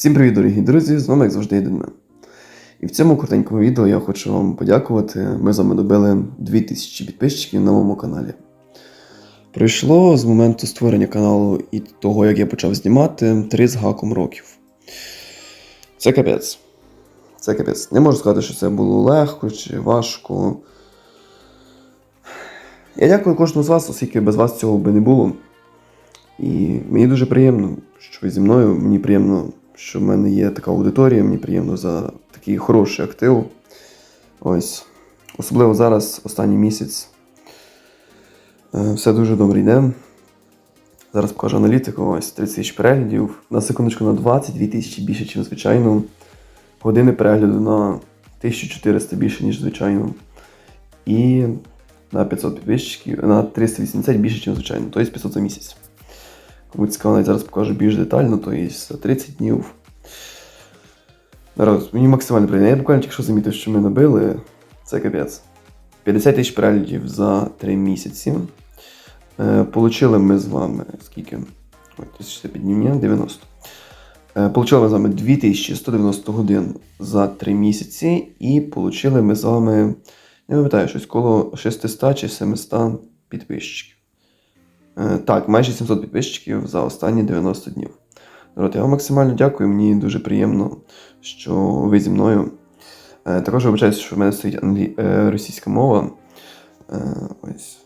Всім привіт, дорогі друзі! З вами, як завжди, Єдинме. І в цьому коротенькому відео я хочу вам подякувати. Ми з вами добили 2000 підписчиків на моєму каналі. Пройшло з моменту створення каналу і того, як я почав знімати, 3 з гаком років. Це капець. Це капець. Не можу сказати, що це було легко чи важко. Я дякую кожному з вас, оскільки без вас цього би не було. І мені дуже приємно, що ви зі мною. Мені приємно, що в мене є така аудиторія, мені приємно за такий хороший актив. Ось. Особливо зараз, останній місяць. Е, Все дуже добре йде. Зараз покажу аналітику. Ось 30 тисяч переглядів. На секундочку на 22 тисячі більше, ніж звичайно. Години перегляду на 1400 більше, ніж звичайно. І на 500 підписчиків, на 380 більше, ніж звичайно. Тобто 500 за місяць. Кому цікаво, навіть зараз покажу більш детально, то є за 30 днів. Народ, мені максимально приємно. Я буквально тільки що замітив, що ми набили. Це капець. 50 тисяч переглядів за 3 місяці. Е, Получили ми з вами скільки? Ой, 1065 днів, 90. Е, Получили ми з вами 2190 годин за 3 місяці, і получили ми з вами, не пам'ятаю, щось коло 600 чи 700 підписчиків. Е, Так, майже 700 підписчиків за останні 90 днів. Народ, я вам максимально дякую, мені дуже приємно, що ви зі мною. Е, Також вибачаюся, що в мене стоїть англі... е, російська мова. Ось.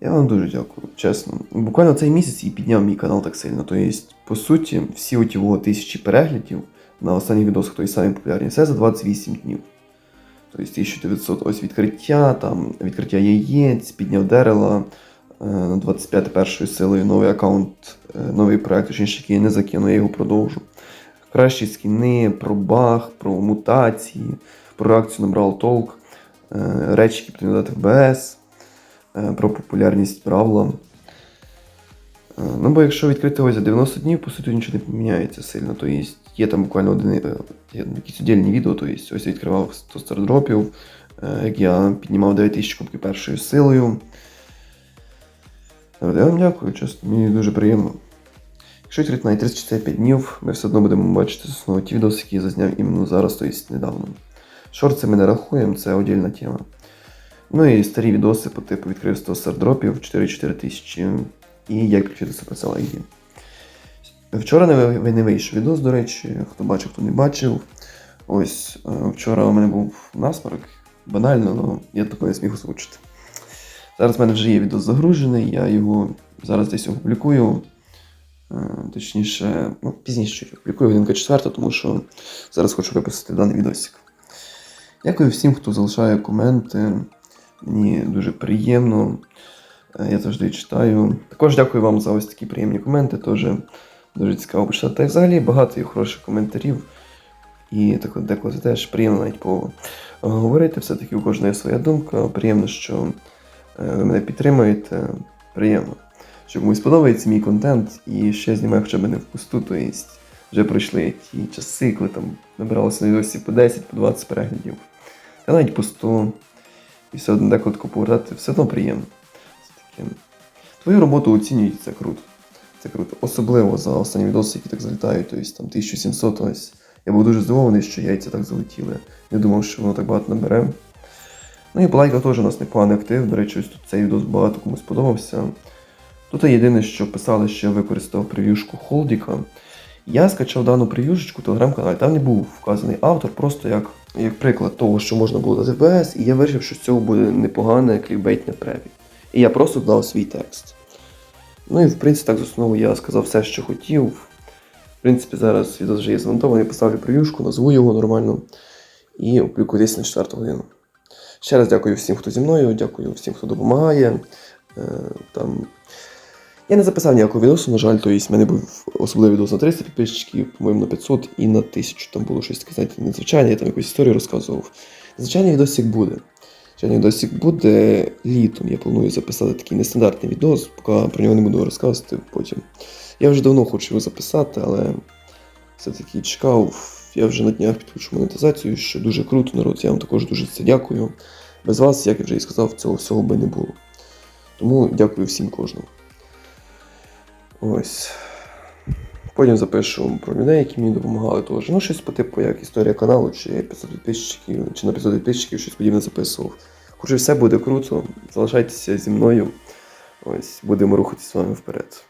Я вам дуже дякую, чесно. Буквально цей місяць і підняв мій канал так сильно. Тобто, по суті, всі оті тисячі переглядів на останніх відосах, то самі популярні, це за 28 днів. Тобто 1900 ось відкриття, там відкриття яєць, підняв дерева на 25 першою силою новий аккаунт, е, новий проект, точніше, який я не закину, я його продовжу. Кращі скіни, про баг, про мутації, про реакцію на Brawl Talk, е, речі, які потрібно дати в БС, е, про популярність Бравла. Е, Ну, бо якщо відкрити ось за 90 днів, по суті, нічого не поміняється сильно. То є, там буквально один, е, якісь віддільні відео, то є, ось я відкривав 100 стардропів, е, як я піднімав 9000 кубків першою силою. Е, Я вам дякую, чесно, мені дуже приємно. Якщо відкрити навіть 35 днів, ми все одно будемо бачити знову ті відоси, які я зазняв іменно зараз, тобто недавно. Шорти ми не рахуємо, це отдільна тема. Ну і старі відоси по типу відкрив 100 стардропів 4-4 тисячі і як підключити суперсела ID. Вчора не, не вийшов відос, до речі, хто бачив, хто не бачив. Ось е, вчора у мене був насморок, банально, але я такого не зміг озвучити. Зараз в мене вже є відос загружений, я його зараз десь опублікую. Е, Точніше, ну, пізніше чуть опублікую годинка четверта, тому що зараз хочу випустити даний відосик. Дякую всім, хто залишає коменти. Мені дуже приємно. Е, Я завжди читаю. Також дякую вам за ось такі приємні коменти. Теж дуже цікаво почитати. Та взагалі багато є хороших коментарів. І так от деколи теж приємно навіть поговорити. Все-таки у кожного своя думка. Приємно, що ви мене підтримуєте. Приємно. Що комусь подобається мій контент, і ще знімаю хоча б не впусту, то є вже пройшли ті часи, коли там набиралося на відосі по 10, по 20 переглядів. Та навіть по 100. І все одно деколи тако повертати, все одно приємно. Це таке. Твою роботу оцінюють, це круто. Це круто. Особливо за останні відоси, які так залітають, тобто там 1700 ось. Я був дуже здивований, що яйця так залетіли. Не думав, що воно так багато набере. Ну і по теж у нас непоганий актив. До речі, ось тут цей відос багато кому сподобався. Тут єдине, що писали, що я використав прев'юшку Холдіка. Я скачав дану прев'юшечку в телеграм-каналі. Там не був вказаний автор, просто як, як приклад того, що можна було дати в і я вирішив, що з цього буде непогане клікбейтне преві. І я просто дав свій текст. Ну і в принципі, так з основу я сказав все, що хотів. В принципі, зараз відео вже є змонтований, поставлю прев'юшку, назву його нормально і опублікую десь на 4 годину. Ще раз дякую всім, хто зі мною, дякую всім, хто допомагає. Е, там... Я не записав ніякого відосу, на жаль, тобто в мене був особливий відос на 300 підписчиків, по-моєму, на 500 і на 1000. Там було щось таке, знаєте, незвичайне, я там якусь історію розказував. Звичайний відосик буде. Звичайний відосик буде літом. Я планую записати такий нестандартний відос, поки про нього не буду розказувати потім. Я вже давно хочу його записати, але все-таки чекав. Я вже на днях підключу монетизацію, що дуже круто, народ. Я вам також дуже це дякую. Без вас, як я вже і сказав, цього всього би не було. Тому дякую всім кожному. Ось. Потім запишу про людей, які мені допомагали теж. Ну, щось по типу, як історія каналу, чи 500 підписчиків, чи на 500 підписчиків, щось подібне записував. Хоча все буде круто. Залишайтеся зі мною. Ось, будемо рухатися з вами вперед.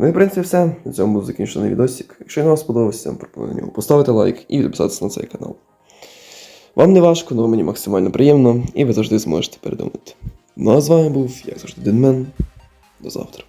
Ну і в принципі все. На цьому був закінчений відосик. Якщо він вам сподобався, пропоную нього поставити лайк і підписатися на цей канал. Вам не важко, але мені максимально приємно, і ви завжди зможете передумати. Ну а з вами був, як завжди, Денмен. До завтра.